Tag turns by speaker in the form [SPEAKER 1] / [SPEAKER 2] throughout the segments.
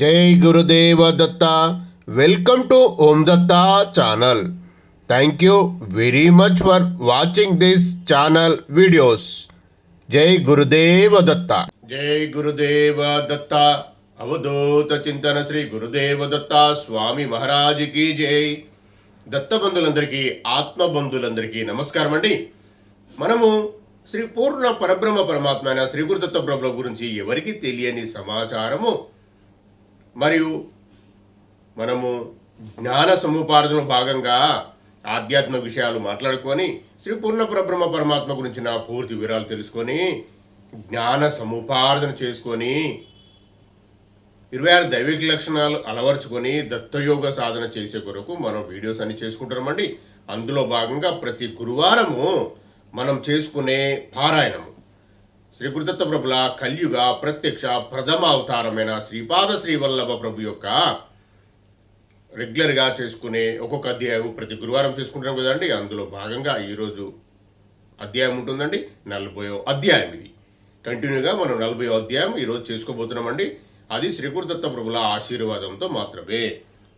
[SPEAKER 1] జై Gurudeva Datta. Welcome to Om Datta channel. Thank you very much for watching this channel videos జై గురుదేవ దత్త. జై గురుదేవ దత్త. అవధూత చింతన శ్రీ గురుదేవ దత్త స్వామి మహారాజుకి జై. దత్త బంధులందరికీ ఆత్మ బంధులందరికీ నమస్కారం అండి. మనము శ్రీ పూర్ణ పరబ్రహ్మ పరమాత్మైన శ్రీ గురుదత్త ప్రభుల గురించి ఎవరికి తెలియని సమాచారము మరియు మనము జ్ఞాన సముపార్జన భాగంగా ఆధ్యాత్మ విషయాలు మాట్లాడుకొని శ్రీ పూర్ణ పరబ్రహ్మ పరమాత్మ గురించిన పూర్తి వివరాలు తెలుసుకొని జ్ఞాన సముపార్జన చేసుకొని ఇరవై ఆరు దైవిక లక్షణాలు అలవర్చుకొని దత్తయోగ సాధన చేసే కొరకు మనం వీడియోస్ అన్ని చేసుకుంటున్నామండి. అందులో భాగంగా ప్రతి గురువారము మనం చేసుకునే పారాయణము. శ్రీ గురుదత్త ప్రభుల కలియుగ ప్రత్యక్ష ప్రథమ అవతారమైన శ్రీపాద శ్రీవల్లభ ప్రభు యొక్క రెగ్యులర్గా చేసుకునే ఒక్కొక్క అధ్యాయం ప్రతి గురువారం చేసుకుంటాం కదండి. అందులో భాగంగా ఈరోజు అధ్యాయం ఉంటుందండి. నలభయో అధ్యాయం ఇది. కంటిన్యూగా మనం నలభై అధ్యాయం ఈరోజు చేసుకోబోతున్నామండి. అది శ్రీ గురుదత్త ప్రభుల ఆశీర్వాదంతో మాత్రమే.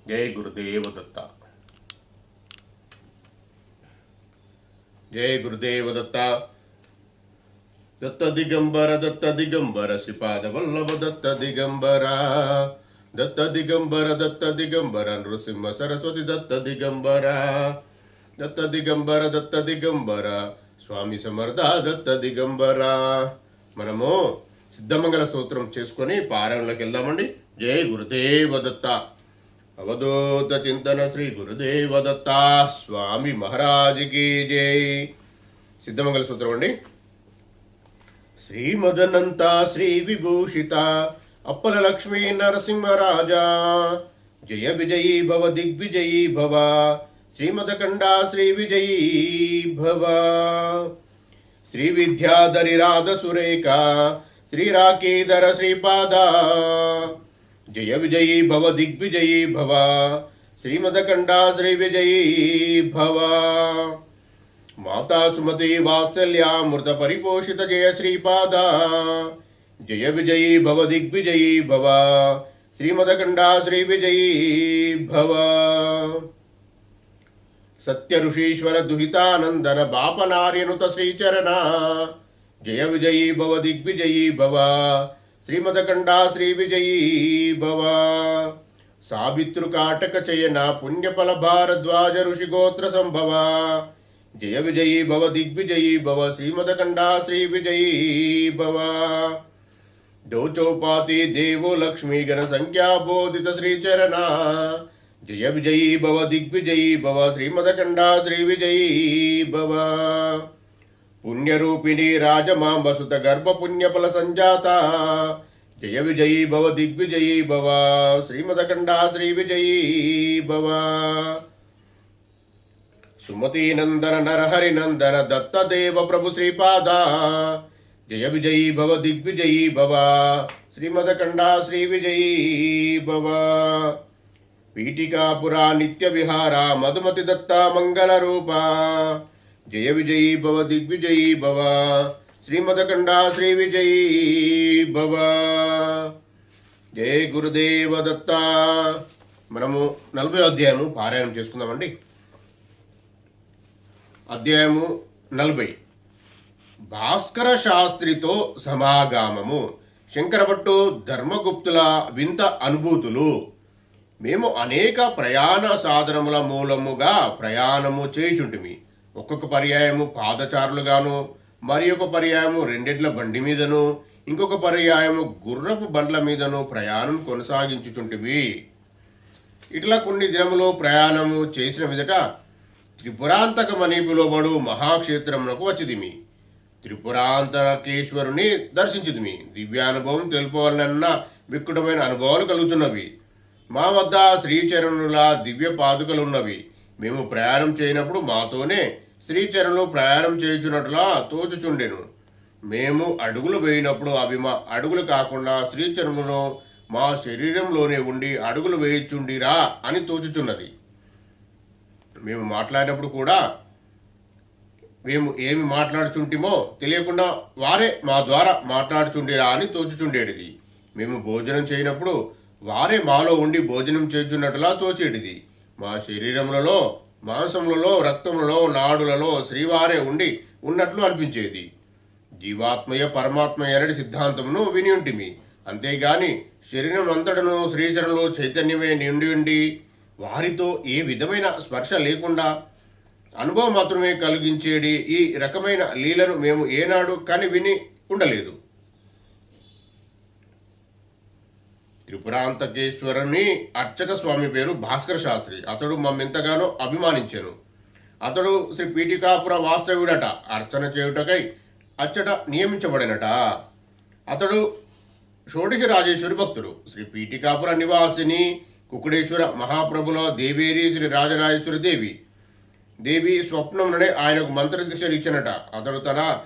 [SPEAKER 1] జై గురుదేవ దత్త జై గురుదేవ దత్త దత్త దిగంబర దత్త దిగంబర శ్రీపాద వల్లభ దత్త దిగంబర దత్త దిగంబర దత్త దిగంబర నృసింహ సరస్వతి దత్త దిగంబర దత్త దిగంబర దత్త దిగంబర స్వామి సమర్థ దత్త దిగంబర మనము సిద్ధమంగళ సూత్రం చేసుకొని పారాయణలోకి వెళ్దామండి. జై గురుదేవ దత్త. అవధూత చింతన శ్రీ గురుదేవ దత్త. స్వామి మహారాజుకి జై. సిద్ధమంగళ సూత్రం అండి. శ్రీమదనంత శ్రీ విభూషిత అప్పల లక్ష్మీ నరసింహరాజా జయ విజయీ భవ దిగ్విజయీ భవ శ్రీమదకండా శ్రీ విజయీ భవ శ్రీ విద్యాధరి రాధ సురేఖ శ్రీరాకేధర శ్రీపాద జయ విజయీ భవ దిగ్విజయీ భవ శ్రీమదకండా శ్రీ విజయీ భవ మాతా సుమతి వాత్సల్యామృత పరిపోషిత జయ శ్రీపాద. జయ విజయీ భవ దిగ్విజయీ భవ. శ్రీమదఖండా శ్రీ విజయీ భవ. సత్య ఋషీశ్వర దుహితానందన బాపనార్యనుత శ్రీచరణ. జయ విజయీ భవ దిగ్విజయీ భవ. శ్రీమదఖండా శ్రీ విజయీ భవ. సావితృకాటక చయన పుణ్యఫల భారద్వాజ ఋషిగోత్ర సంభవ. జయ విజయీ భవ దిగ్విజయీ భవ శ్రీమదకండా శ్రీ విజయీ భవ దోచౌపాతి దేవో లక్ష్మీ గణ సంఖ్యా బోధిత శ్రీచరణ జయ విజయీ భవ దిగ్విజయీ భవ శ్రీమదకండా శ్రీ విజయీ భవ పుణ్యరూపిణి రాజమాంబ సుత గర్భ పుణ్యఫల సంజాత జయ విజయీ భవ దిగ్విజయీ భవ శ్రీమదకండా శ్రీ విజయీ భవ సుమతీనందన నరహరి నందన దత్తదేవ ప్రభు శ్రీపాద. జయ విజయీ భవ దిగ్విజయీ భవ. శ్రీమదకండా శ్రీ విజయీ భవ. పీఠికాపురా నిత్య విహార మధుమతి దత్త మంగళ రూప. జయ విజయీ భవ దిగ్విజయీ భవ. శ్రీమదకండా శ్రీ విజయీ భవ. జయ గురుదేవ దత్త. మనము నలభై అధ్యాయము పారాయణం చేసుకుందామండి. అధ్యాయము నలభై. భాస్కర శాస్త్రితో సమాగామము. శంకరభట్టు ధర్మగుప్తుల వింత అనుభూతులు. మేము అనేక ప్రయాణ సాధనముల మూలముగా ప్రయాణము చేయుచుంటిమి. ఒక్కొక్క పర్యాయము పాదచారులుగాను మరి ఒక పర్యాయము రెండిట్ల బండి మీదను ఇంకొక పర్యాయము గుర్రపు బండ్ల మీదను ప్రయాణం కొనసాగించుచుంటివి ఇట్లా కొన్ని దినములు ప్రయాణము చేసిన విధట త్రిపురాంతకమని పిలువబడు మహాక్షేత్రమునకు వచ్చిదిమి. త్రిపురాంతకేశ్వరుని దర్శించుదిమి. దివ్యానుభవం తెలుపవలనన్న విక్కుటమైన అనుభవాలు కలుగుతున్నవి మా వద్ద శ్రీచరణుల దివ్య పాదుకలున్నవి. మేము ప్రయాణం చేయనప్పుడు మాతోనే శ్రీచరణులు ప్రయాణం చేయుచున్నట్లా తోచుచుండెను. మేము అడుగులు వేయినప్పుడు అవి మా అడుగులు కాకుండా శ్రీచరణులను మా శరీరంలోనే ఉండి అడుగులు వేయుచుండిరా అని తోచుచున్నది. మేము మాట్లాడినప్పుడు కూడా మేము ఏమి మాట్లాడుచుంటిమో తెలియకుండా వారే మా ద్వారా మాట్లాడుచుండేరా అని తోచుచుండేటిది. మేము భోజనం చేయనప్పుడు వారే మాలో ఉండి భోజనం చేస్తున్నట్లా తోచేటిది. మా శరీరములలో మాంసములలో రక్తములలో నాడులలో శ్రీవారే ఉండి ఉన్నట్లు అనిపించేది. జీవాత్మయ పరమాత్మయ అనేది సిద్ధాంతమును వినియుంటిమి అంతేగాని శరీరం అంతటను శ్రీచరణలో చైతన్యమే నిండి ఉండి వారితో ఏ విధమైన స్పర్శ లేకుండా అనుభవం మాత్రమే కలిగించేది ఈ రకమైన లీలను మేము ఏనాడు కానీ విని ఉండలేదు. త్రిపురాంతకేశ్వరుని అర్చక స్వామి పేరు భాస్కర శాస్త్రి. అతడు మమ్మెంతగానో అభిమానించాను. అతడు శ్రీ పీఠికాపుర వాస్తవ్యుడట. అర్చన చేయుటకై అచ్చట నియమించబడినట. అతడు షోడశ రాజేశ్వరి భక్తుడు. శ్రీ పీఠికాపుర నివాసిని కుకుడేశ్వర మహాప్రభుల దేవేరి శ్రీ రాజరాజేశ్వరి దేవి. దేవి స్వప్నంలోనే ఆయనకు మంత్రదీక్షలు ఇచ్చినట. అతడు తన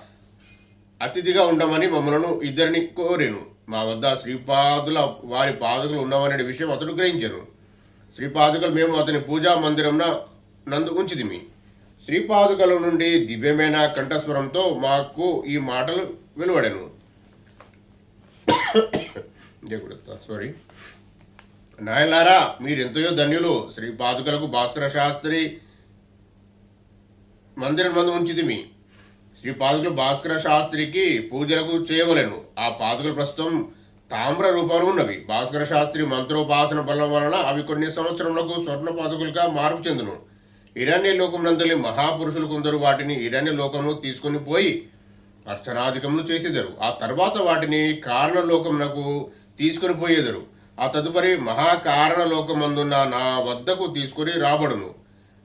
[SPEAKER 1] అతిథిగా ఉండమని మమ్మలను ఇద్దరిని కోరెను. మా వద్ద శ్రీపాదుల వారి పాదుకలు ఉన్నవనే విషయం అతడు గ్రహించను. శ్రీపాదుకలు మేము అతని పూజా మందిరంన నందు ఉంచిదిమి శ్రీపాదుకల నుండి దివ్యమైన కంఠస్వరంతో మాకు ఈ మాటలు వెలువడెను. సారీ నాయనారా మీరెంతయో ధన్యులు. శ్రీపాదుకలకు భాస్కర శాస్త్రి మందిరం మందు ఉంచితిమి శ్రీ పాదుకలు భాస్కర శాస్త్రికి పూజలకు చేయవలను. ఆ పాదుకలు ప్రస్తుతం తామ్ర రూపంలో ఉన్నవి. భాస్కర శాస్త్రి మంత్రోపాసన బలం వలన అవి కొన్ని సంవత్సరములకు స్వర్ణ పాదుకలుగా మార్పు చెందును. ఇరణ్య లోకం నందలి మహాపురుషులు కొందరు వాటిని ఇరణ్య లోకము తీసుకొని పోయి అర్చనాధికములు చేసేదారు. ఆ తర్వాత వాటిని కారణ లోకమునకు తీసుకొని పోయేదారు. ఆ తదుపరి మహాకారణలోకమందున్న నా వద్దకు తీసుకొని రాబడును.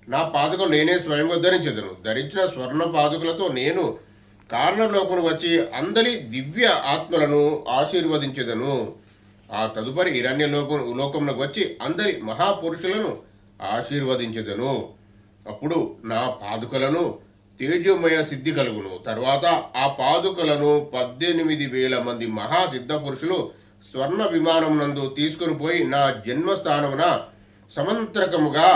[SPEAKER 1] నా పాదుకలు నేనే స్వయంగా ధరించదును ధరించిన స్వర్ణ పాదుకలతో నేను కారణలోకము వచ్చి అందరి దివ్య ఆత్మలను ఆశీర్వదించదను. ఆ తదుపరి ఇరణ్య లోకం లోకమునకు వచ్చి అందరి మహాపురుషులను ఆశీర్వదించదను. అప్పుడు నా పాదుకలను తేజోమయ సిద్ధి కలుగును. తర్వాత ఆ పాదుకలను పద్దెనిమిది వేల మంది మహాసిద్ధ పురుషులు స్వర్ణ విమానం నందు తీసుకుని పోయి నా జన్మస్థానమున సమంత్రకముగా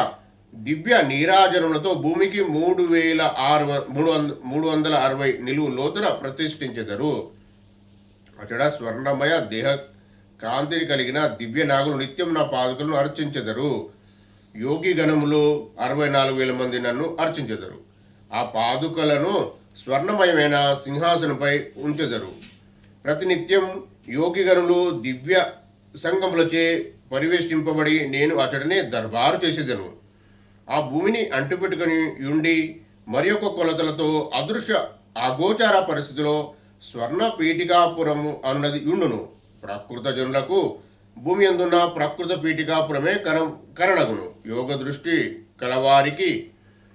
[SPEAKER 1] దివ్య నీరాజనములతో భూమికి మూడు వేల ఆరు మూడు వంద మూడు వందల అరవై నిలువు లోతున ప్రతిష్ఠించెదరు. అతడ స్వర్ణమయ దేహ కాంతిని కలిగిన దివ్య నాగులు నిత్యం నా పాదుకలను అర్చించెదరు. యోగి గణములు అరవై నాలుగు వేల మంది నన్ను అర్చించెదరు. ఆ పాదుకలను స్వర్ణమయమైన సింహాసనంపై ఉంచెదరు. ప్రతినిత్యం యోగి గణులు దివ్య సంగములచే పరివేష్టింపబడి నేను అతడిని దర్బారు చేసేదను. ఆ భూమిని అంటుపెట్టుకుని ఉండి మరి ఒక కొలతలతో అదృశ్య అగోచార పరిస్థితిలో స్వర్ణ పీఠికాపురము అన్నది యుండును. ప్రకృత జనులకు భూమి అందున్న ప్రకృత పీఠికాపురమే కర కరణగును. యోగ దృష్టి కలవారికి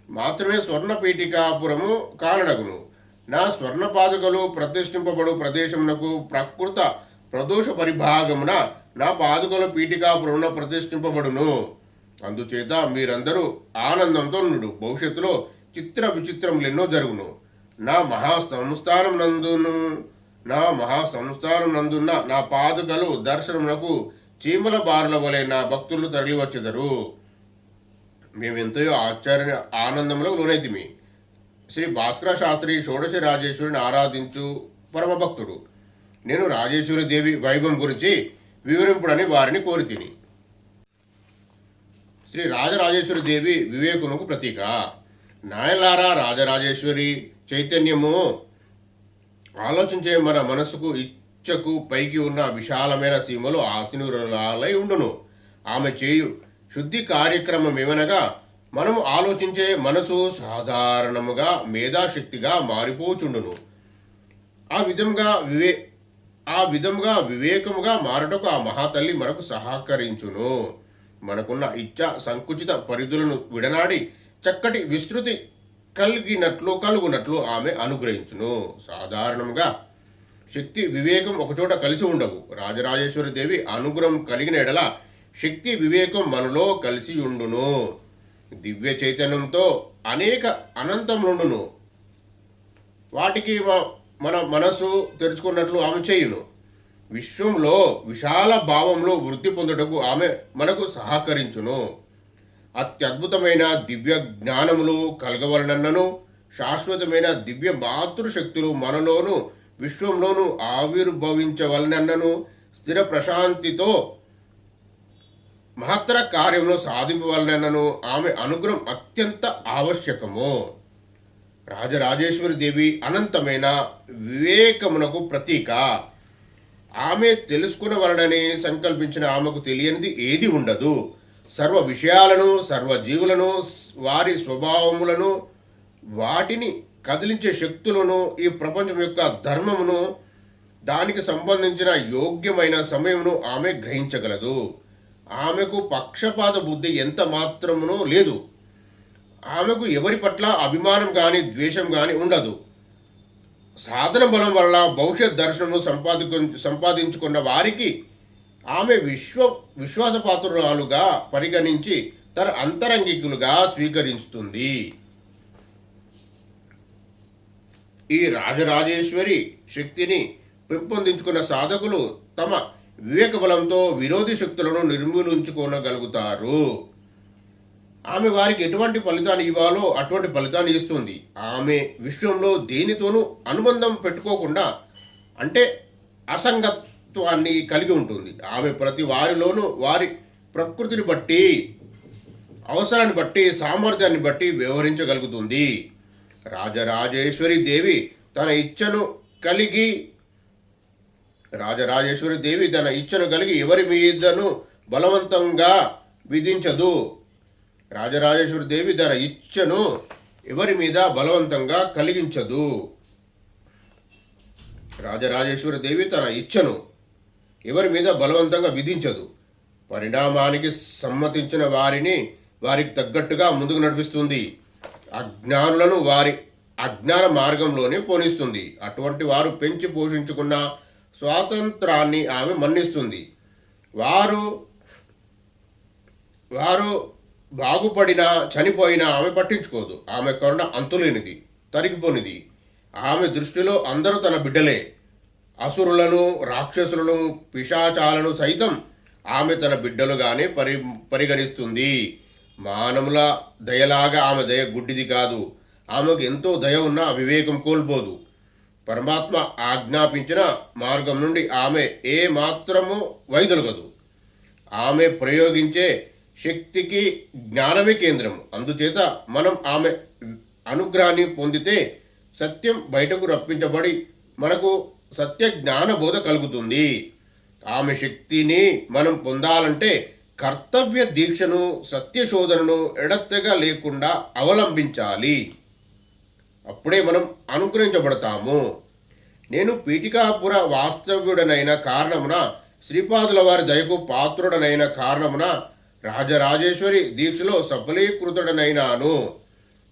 [SPEAKER 1] మాత్రమే స్వర్ణ పీఠికాపురము కారణగును. నా స్వర్ణ పాదుకలు ప్రతిష్ఠింపబడు ప్రదేశమునకు ప్రకృత ప్రదోష పరిభాగమున నా పాదుకల పీఠికాపురమున ప్రతిష్ఠింపబడును. అందుచేత మీరందరూ ఆనందంతో నుండు భవిష్యత్తులో చిత్ర విచిత్రములెన్నో జరుగును. నా మహా సంస్థానం నందును నా మహా సంస్థానం నందున్న నా పాదుకలు దర్శనమునకు చీమల బారుల వలె నా భక్తులు తరలివచ్చెదరు. మేమెంతయో ఆశ్చర్య ఆనందంలో లోనైతిమి. శ్రీ భాస్కర శాస్త్రి షోడశ రాజేశ్వరిని ఆరాధించు పరమభక్తుడు. నేను రాజేశ్వరి దేవి వైభవం గురించి వివరింపుడని వారిని కోరి తిని శ్రీ రాజరాజేశ్వరి దేవి వివేకునకు ప్రతీక. నాయలారా రాజరాజేశ్వరి చైతన్యము. ఆలోచించే మన మనసుకు ఇచ్చకు పైకి ఉన్న విశాలమైన సీమలు ఆశీనురాలై ఉండును. ఆమె చేయు శుద్ధి కార్యక్రమం ఏమనగా మనము ఆలోచించే మనసు సాధారణముగా మేధాశక్తిగా మారిపోచుండును. ఆ విధంగా వివే ఆ విధంగా వివేకముగా మారటకు ఆ మహాతల్లి మనకు సహకరించును. మనకున్న ఇచ్చ సంకుచిత పరిధులను విడనాడి చక్కటి విస్తృతి కలిగినట్లు కలుగునట్లు ఆమె అనుగ్రహించును. సాధారణంగా శక్తి వివేకం ఒకచోట కలిసి ఉండవు. రాజరాజేశ్వరి దేవి అనుగ్రహం కలిగిన ఎడల శక్తి వివేకం మనలో కలిసి ఉండును. దివ్య చైతన్యంతో అనేక అనంతములుండును. వాటికి మ- మన మనసు తెరుచుకున్నట్లు ఆమె చేయును. విశ్వంలో విశాల భావంలో వృద్ధి పొందుటకు ఆమె మనకు సహకరించును. అత్యద్భుతమైన దివ్య జ్ఞానములు కలగవలనన్నను శాశ్వతమైన దివ్య మాతృశక్తులు మనలోను విశ్వంలోను ఆవిర్భవించవలనన్నను స్థిర ప్రశాంతితో మహత్తర కార్యమును సాధింపవలనను ఆమె అనుగ్రహం అత్యంత ఆవశ్యకము. రాజరాజేశ్వరి దేవి అనంతమైన వివేకమునకు ప్రతీక. ఆమె తెలుసుకునవలనని సంకల్పించిన ఆమెకు తెలియనిది ఏది ఉండదు. సర్వ విషయాలను సర్వ జీవులను వారి స్వభావములను వాటిని కదిలించే శక్తులను ఈ ప్రపంచం యొక్క ధర్మమును దానికి సంబంధించిన యోగ్యమైన సమయమును ఆమె గ్రహించగలదు. ఆమెకు పక్షపాత బుద్ధి ఎంత మాత్రమునో లేదు. ఆమెకు ఎవరి పట్ల అభిమానం కానీ ద్వేషం కానీ ఉండదు. సాధన బలం వల్ల భవిష్యత్ దర్శనము సంపాదించు సంపాదించుకున్న వారికి ఆమె విశ్వ విశ్వాసపాత్రురాలుగా పరిగణించి తన అంతరంగికులుగా స్వీకరిస్తుంది. ఈ రాజరాజేశ్వరి శక్తిని పెంపొందించుకున్న సాధకులు తమ వివేక బలంతో విరోధి శక్తులను నిర్మూలించుకోనగలుగుతారు. ఆమె వారికి ఎటువంటి ఫలితాన్ని ఇవ్వాలో అటువంటి ఫలితాన్ని ఇస్తుంది. ఆమె విశ్వంలో దేనితోనూ అనుబంధం పెట్టుకోకుండా అంటే అసంగత్వాన్ని కలిగి ఉంటుంది. ఆమె ప్రతి వారిలోనూ వారి ప్రకృతిని బట్టి అవసరాన్ని బట్టి సామర్థ్యాన్ని బట్టి వ్యవహరించగలుగుతుంది. రాజరాజేశ్వరి దేవి తన ఇచ్చను కలిగి రాజరాజేశ్వరి దేవి తన ఇచ్చను కలిగి ఎవరి మీదను బలవంతంగా విధించదు. రాజరాజేశ్వరి దేవి తన ఇచ్చను ఎవరి మీద బలవంతంగా కలిగించదు. రాజరాజేశ్వరి దేవి తన ఇచ్చను ఎవరి మీద బలవంతంగా విధించదు. పరిణామానికి సమ్మతించిన వారిని వారికి తగ్గట్టుగా ముందుకు నడిపిస్తుంది. అజ్ఞానులను వారి అజ్ఞాన మార్గంలోనే పోనిస్తుంది. అటువంటి వారు పెంచి పోషించుకున్న స్వాతంత్రాన్ని ఆమె మన్నిస్తుంది. వారు వారు బాగుపడినా చనిపోయినా ఆమె పట్టించుకోదు. ఆమె కరుణ అంతులేనిది తరిగిపోనిది. ఆమె దృష్టిలో అందరూ తన బిడ్డలే. అసురులను రాక్షసులను పిశాచాలను సైతం ఆమె తన బిడ్డలుగానే పరి పరిగణిస్తుంది. మానవుల దయలాగా ఆమె దయ గుడ్డిది కాదు. ఆమెకు ఎంతో దయ ఉన్నా వివేకం కోల్పోదు. పరమాత్మ ఆజ్ఞాపించిన మార్గం నుండి ఆమె ఏ మాత్రము వైదొలగదు. ఆమె ప్రయోగించే శక్తికి జ్ఞానమే కేంద్రం అందుచేత మనం ఆమె అనుగ్రహాన్ని పొందితే సత్యం బయటకు రప్పించబడి మనకు సత్య జ్ఞాన బోధ కలుగుతుంది. ఆమె శక్తిని మనం పొందాలంటే కర్తవ్య దీక్షను సత్యశోధనను ఎడత్తగా లేకుండా అవలంబించాలి. అప్పుడే మనం అనుగ్రహించబడతాము. నేను పీఠికాపుర వాస్తవ్యుడనైన కారణమున శ్రీపాదుల వారి దయకు పాత్రుడనైన కారణమున రాజరాజేశ్వరి దీక్షలో సఫలీకృతుడనైనాను.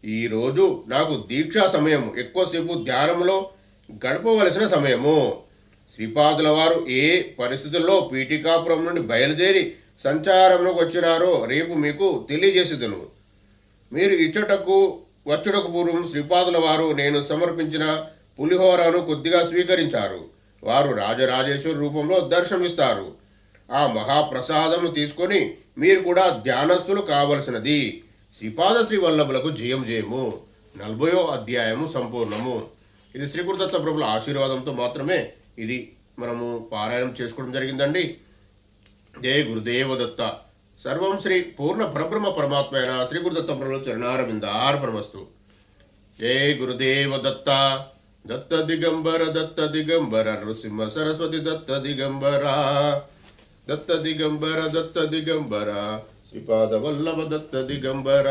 [SPEAKER 1] ఈరోజు నాకు దీక్షా సమయం ఎక్కువసేపు ధ్యానంలో గడపవలసిన సమయము. శ్రీపాదుల వారు ఏ పరిస్థితుల్లో పీఠికాపురం నుండి బయలుదేరి సంచారంలోకి వచ్చినారో రేపు మీకు తెలియజేసేదను. మీరు ఇచ్చటకు వచ్చుటకు పూర్వం శ్రీపాదుల వారు నేను సమర్పించిన పులిహోరను కొద్దిగా స్వీకరించారు. వారు రాజరాజేశ్వరి రూపంలో దర్శనమిస్తారు. ఆ మహాప్రసాదము తీసుకొని మీరు కూడా ధ్యానస్థులు కావలసినది. శ్రీపాద శ్రీ వల్లభులకు జయం జయము. నలభయో అధ్యాయము సంపూర్ణము. ఇది శ్రీకృతత్వ ప్రభుల ఆశీర్వాదంతో మాత్రమే ఇది మనము పారాయణం చేసుకోవడం జరిగిందండి. జయ గురుదేవ దత్త సర్వం శ్రీ పూర్ణ పరబ్రహ్మ పరమాత్మైన శ్రీ గురుదత్త చరణారవింద ఆర్పణమస్తు ఏ గురుదేవ దత్త దత్త దిగంబర దత్త దిగంబర నృసింహ సరస్వతి దత్త దిగంబర దత్త దిగంబర దత్త దిగంబర శ్రీపాద వల్లభ దత్త దిగంబర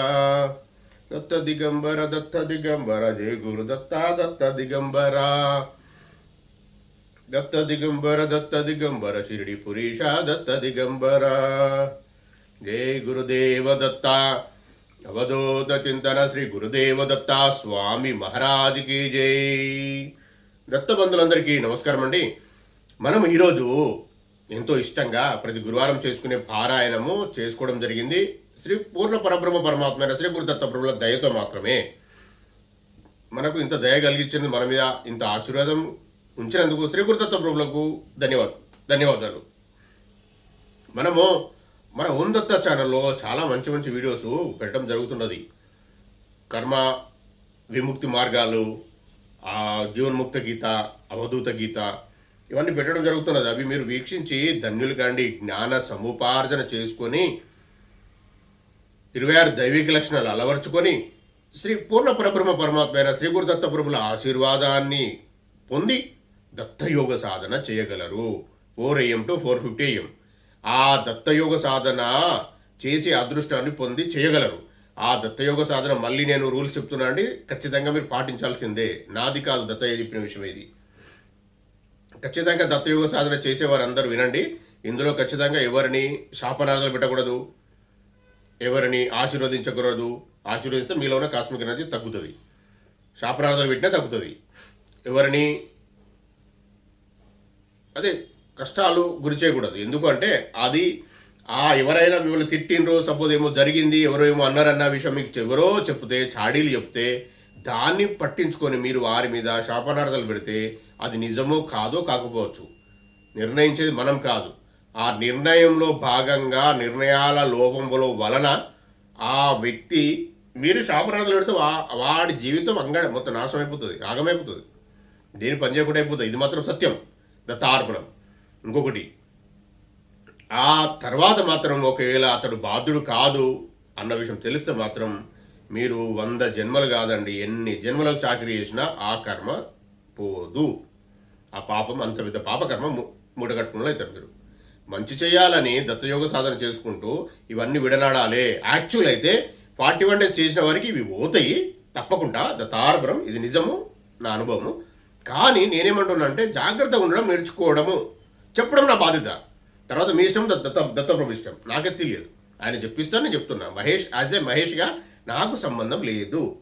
[SPEAKER 1] దత్త దిగంబర దత్త దిగంబర జయ గురు దత్త దత్త దిగంబర దత్త దిగంబర దత్త దిగంబర షిరిడి పురీష దత్త దిగంబర జై గురుదేవ దత్త అవధూత చింతన శ్రీ గురుదేవ దత్త స్వామి మహారాజుకి జై. దత్త బంధులందరికీ నమస్కారం అండి. మనం ఈరోజు ఎంతో ఇష్టంగా ప్రతి గురువారం చేసుకునే పారాయణము చేసుకోవడం జరిగింది. శ్రీ పూర్ణ పరబ్రహ్మ పరమాత్మైన శ్రీ గురుదత్త ప్రభుల దయతో మాత్రమే. మనకు ఇంత దయ కలిగించింది మన మీద ఇంత ఆశీర్వాదం ఉంచినందుకు శ్రీ గురుదత్త ప్రభులకు ధన్యవాదాలు ధన్యవాదాలు. మనము మన ఓం దత్త ఛానల్లో చాలా మంచి మంచి వీడియోస్ పెట్టడం జరుగుతున్నది. కర్మ విముక్తి మార్గాలు జీవన్ముక్త గీత అవధూత గీత ఇవన్నీ పెట్టడం జరుగుతున్నది. అవి మీరు వీక్షించి ధన్యులు కాండి. జ్ఞాన సముపార్జన చేసుకొని ఇరవై ఆరు దైవిక లక్షణాలు అలవర్చుకొని శ్రీ పూర్ణ పరబ్రహ్మ పరమాత్మ అయిన శ్రీ గురు దత్త ప్రభుల ఆశీర్వాదాన్ని పొంది దత్తయోగ సాధన చేయగలరు. Four AM to four fifty AM ఆ దత్తయోగ సాధన చేసి అదృష్టాన్ని పొంది చేయగలరు. ఆ దత్తయోగ సాధన మళ్ళీ నేను రూల్స్ చెప్తున్నా అండి ఖచ్చితంగా మీరు పాటించాల్సిందే. నాది కాదు దత్తయ్య చెప్పిన విషయం ఇది. ఖచ్చితంగా దత్తయోగ సాధన చేసేవారు అందరూ వినండి. ఇందులో ఖచ్చితంగా ఎవరిని శాపనార్థాలు పెట్టకూడదు ఎవరిని ఆశీర్వదించకూడదు. ఆశీర్వదిస్తే మీలో ఉన్న కాస్మిక్ ఎనర్జీ తగ్గుతుంది. శాపనార్థాలు పెట్టినా తగ్గుతుంది. ఎవరిని అదే కష్టాలు గురి చేయకూడదు. ఎందుకంటే అది ఆ ఎవరైనా మిమ్మల్ని తిట్టిండ్రు సపోజ్ ఏమో జరిగింది ఎవరో ఏమో అన్నారన్న విషయం మీకు ఎవరో చెప్తే చాడీలు చెప్తే దాన్ని పట్టించుకొని మీరు వారి మీద శాపనార్థాలు పెడితే అది నిజమో కాదో కాకపోవచ్చు. నిర్ణయించేది మనం కాదు. ఆ నిర్ణయంలో భాగంగా నిర్ణయాల లోపంలో వలన ఆ వ్యక్తి మీరు శాపనార్థాలు పెడితే వా వాడి జీవితం అంగడ మొత్తం నాశనం అయిపోతుంది ఆగమైపోతుంది దేని పని చేయకుండా అయిపోతుంది. ఇది మాత్రం సత్యం. దత్తార్పణం. ఇంకొకటి ఆ తర్వాత మాత్రం ఒకవేళ అతడు బాధ్యుడు కాదు అన్న విషయం తెలిస్తే మాత్రం మీరు వంద జన్మలు కాదండి ఎన్ని జన్మలకు చాకరీ చేసినా ఆ కర్మ పోదు. ఆ పాపం అంత పెద్ద పాపకర్మ ము- అవుతారు మీరు. మంచి చేయాలని దత్తయోగ సాధన చేసుకుంటూ ఇవన్నీ విడనాడాలి. యాక్చువల్ అయితే ఫార్టీ వన్ డేస్ చేసిన వారికి ఇవి పోతాయి తప్పకుండా దత్తార్పణం ఇది నిజము నా అనుభవము. కానీ నేనేమంటున్నా అంటే జాగ్రత్తగా ఉండడం నేర్చుకోవడము. చెప్పడం నా బాధ్యత. తర్వాత మీ ఇష్టం దత్త దత్తప్రభు ఇష్టం. నాకే తెలియదు. ఆయన చెప్పిస్తాను నేను చెప్తున్నా. మహేష్ యాజ్ ఏ మహేష్గా నాకు సంబంధం లేదు.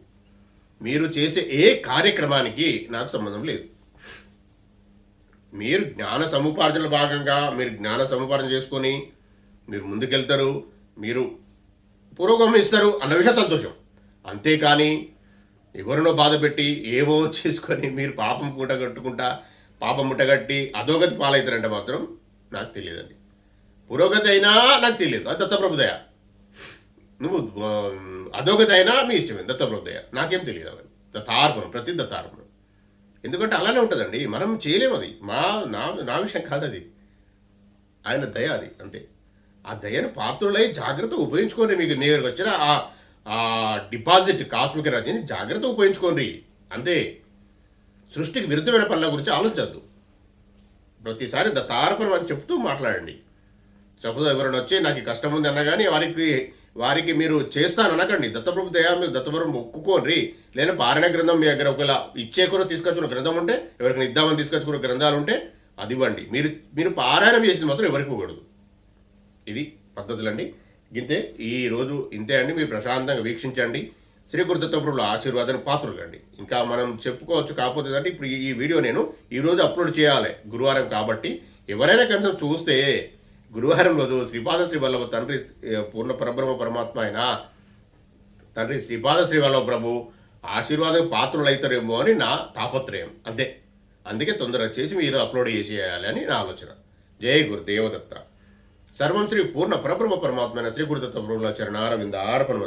[SPEAKER 1] మీరు చేసే ఏ కార్యక్రమానికి నాకు సంబంధం లేదు. మీరు జ్ఞాన సముపార్జనలో భాగంగా మీరు జ్ఞాన సముపార్జన చేసుకొని మీరు ముందుకెళ్తారు మీరు పురోగమిస్తారు అన్న విషయం సంతోషం. అంతేకాని ఎవరినో బాధ పెట్టి ఏమో చేసుకొని మీరు పాపం మూట కట్టుకుంటా పాపం ముట్టగట్టి అధోగతి పాలవుతారంటే మాత్రం నాకు తెలియదండి. పురోగతి అయినా నాకు తెలియదు. అది దత్తప్రభుదయ. నువ్వు అధోగతి అయినా మీ ఇష్టమే దత్తప్రభుదయ. నాకేం తెలియదు అవన్నీ. దత్తార్పణం ప్రతి దత్తార్పణం. ఎందుకంటే అలానే ఉంటుందండి. మనం చేయలేము అది. మా నా నా విషయం కాదు అది. ఆయన దయ అది అంతే. ఆ దయను పాత్రులై జాగ్రత్త ఉపయోగించుకోండి మీకు. నేను వచ్చిన ఆ డిపాజిట్ కాస్మిక రాజ్యాన్ని జాగ్రత్త ఉపయోగించుకోండి. అంతే. సృష్టికి విరుద్ధమైన పనుల గురించి ఆలోచించద్దు. ప్రతిసారి తారపరం అని చెప్తూ మాట్లాడండి. సపోజ్ ఎవరైనా వచ్చి నాకు కష్టం ఉంది అన్నా కానీ వారికి వారికి మీరు చేస్తాను అనకండి. దత్తప్రభు దయా మీరు దత్తప్రభు ఒక్కుకోండి లేదా పారాయణ గ్రంథం మీ దగ్గర ఒకవేళ ఇచ్చే కూడా తీసుకొచ్చుకున్న గ్రంథం ఉంటే ఎవరికైనా ఇద్దామని తీసుకొచ్చుకున్న గ్రంథాలు ఉంటే అది ఇవ్వండి. మీరు మీరు పారాయణం చేసింది మాత్రం ఎవరికి ఇవ్వకూడదు. ఇది పద్ధతులండి. ఇంతే ఈ రోజు ఇంతే అండి. మీరు ప్రశాంతంగా వీక్షించండి. శ్రీ గురుదత్తప్రభుల ఆశీర్వాదానికి పాత్రలు అండి ఇంకా మనం చెప్పుకోవచ్చు కాకపోతే అంటే ఇప్పుడు ఈ- వీడియో నేను ఈరోజు అప్లోడ్ చేయాలి గురువారం కాబట్టి. ఎవరైనా కనీసం చూస్తే గురువారం రోజు శ్రీపాద శ్రీవల్లభ తండ్రి పూర్ణ పరబ్రహ్మ పరమాత్మ అయినా తండ్రి శ్రీపాద శ్రీవల్లభ ప్రభు ఆశీర్వాదం పాత్రులు అవుతారేమో అని నా తాపత్రయం. అంతే. అందుకే తొందరగా చేసి మీరు అప్లోడ్ చేసేయాలి అని నా ఆలోచన. జై గురుదేవదత్త. సర్వం శ్రీ పూర్ణ పరబ్రహ్మ పరమాత్మైన శ్రీ గురుదత్త ప్రభుల చరణారవింద ఆర్పణ